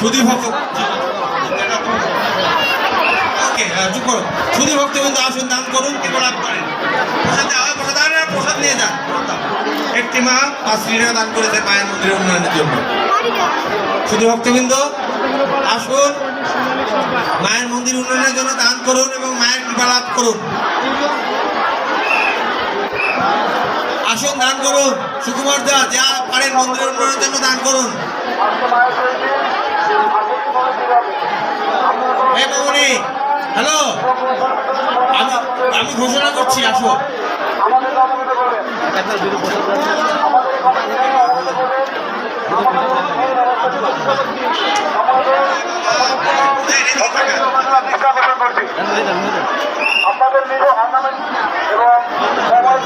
সুধী ভক্ত ওকে চুপ করো। সুধী ভক্ত কিন্তু আসুন, দান করুন কেবল লাভ করেন। প্রসাদ হয় প্রসাদ নিয়ে যান। একটি মা পাঁচ টাকা দান করেছে মায়ের মন্দিরের উন্নয়নের জন্য। শুধু ভক্তবৃন্দ আসুন, মায়ের মন্দির উন্নয়নের জন্য দান করুন এবং মায়ের কৃপা লাভ করুন। আসুন, দান করুন। সুকুমার দা, যা পারেন মন্দিরের উন্নয়নের জন্য দান করুন। হ্যালো আমি আমি ঘোষণা করছি আসো। আপনাদের নিজ অর্নামেন্ট এবং মোবাইল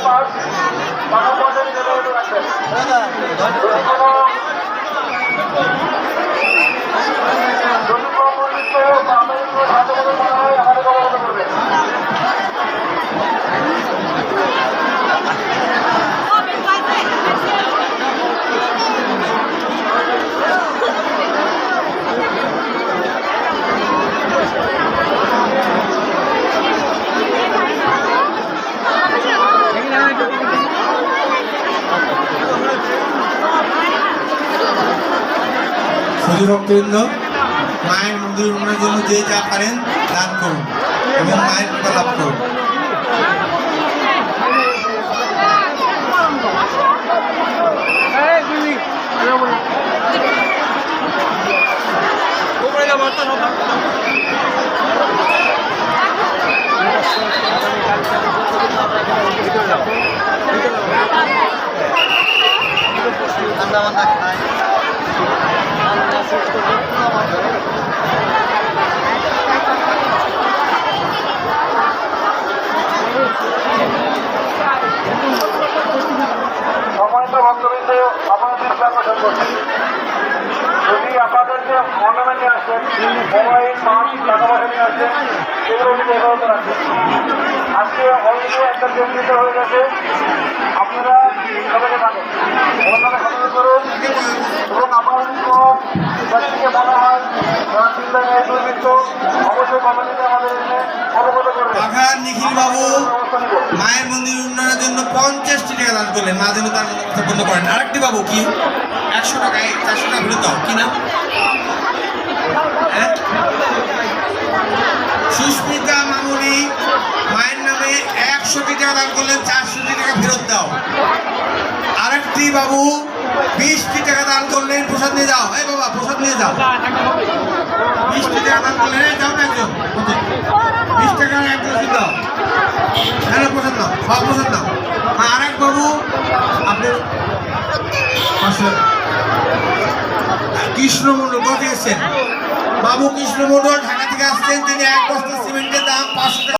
মানব পর্যায়ে নিবেদন রাখবেন যদি কোনো যদি কোনো দুর্বৃত্ত বা আমাদের কোনো সাহায্য করতে মনে হয় আমাদের অবগত করবেন ভক্তবৃন্দ মায়ের মন্দির উন্নয়নের জন্য যে যা পারেন দান করুন এবং মায়ের কৃপা লাভ করুন। সম্মানিত ভক্তবৃন্দ আপনাদের আকর্ষণ করছি যদি আপনাদের যে অর্নামেন্ট নিয়ে আসছেন, মোবাইল মাছ টাকা পয়সা নিয়ে সেগুলো কিন্তু হেফাজত রাখবেন আজকে অলরেডি একটা কেন্দ্রিত হয়ে গেছে। আপনারা সবাইকে থাকেন। অন্যান্য সতর্ক করুন। এবং আপনার কোনো ব্যক্তিকে হয়। চিন্তায় দুর্বৃত্ত অবশ্যই কমিটিতে আমাদের অবগত করবেন। বাঘার মায়ের মন্দির উন্নয়নের জন্য পঞ্চাশটি টাকা দান করলেন। মা যেন তার মনোবাসা পূর্ণ করেন। আরেকটি বাবু কি? একশো টাকায় চারশো টাকা ফেরত দাও। কি না হ্যাঁ? সুস্মিতা মামুনি মায়ের নামে একশোটি টাকা দান করলেন চারশোটি টাকা ফেরত দাও। আরেকটি বাবু বিশটি টাকা দান করলেন, প্রসাদ নিয়ে যাও। এই বাবা, প্রসাদ নিয়ে যাও। বিশটি টাকা দান করলেন যাও না একজন বিশ টাকা একজন শুধু দাও। হ্যাঁ প্রসাদ নাও সব প্রসাদ হ্যাঁ আরেক বাবু, আপনি পাঁচশো টাকা। কৃষ্ণ মন্ডল কোথা এসছেন বাবু কৃষ্ণ মন্ডল ঢাকা থেকে আসছেন, তিনি এক বস্তা সিমেন্টের দাম পাঁচশো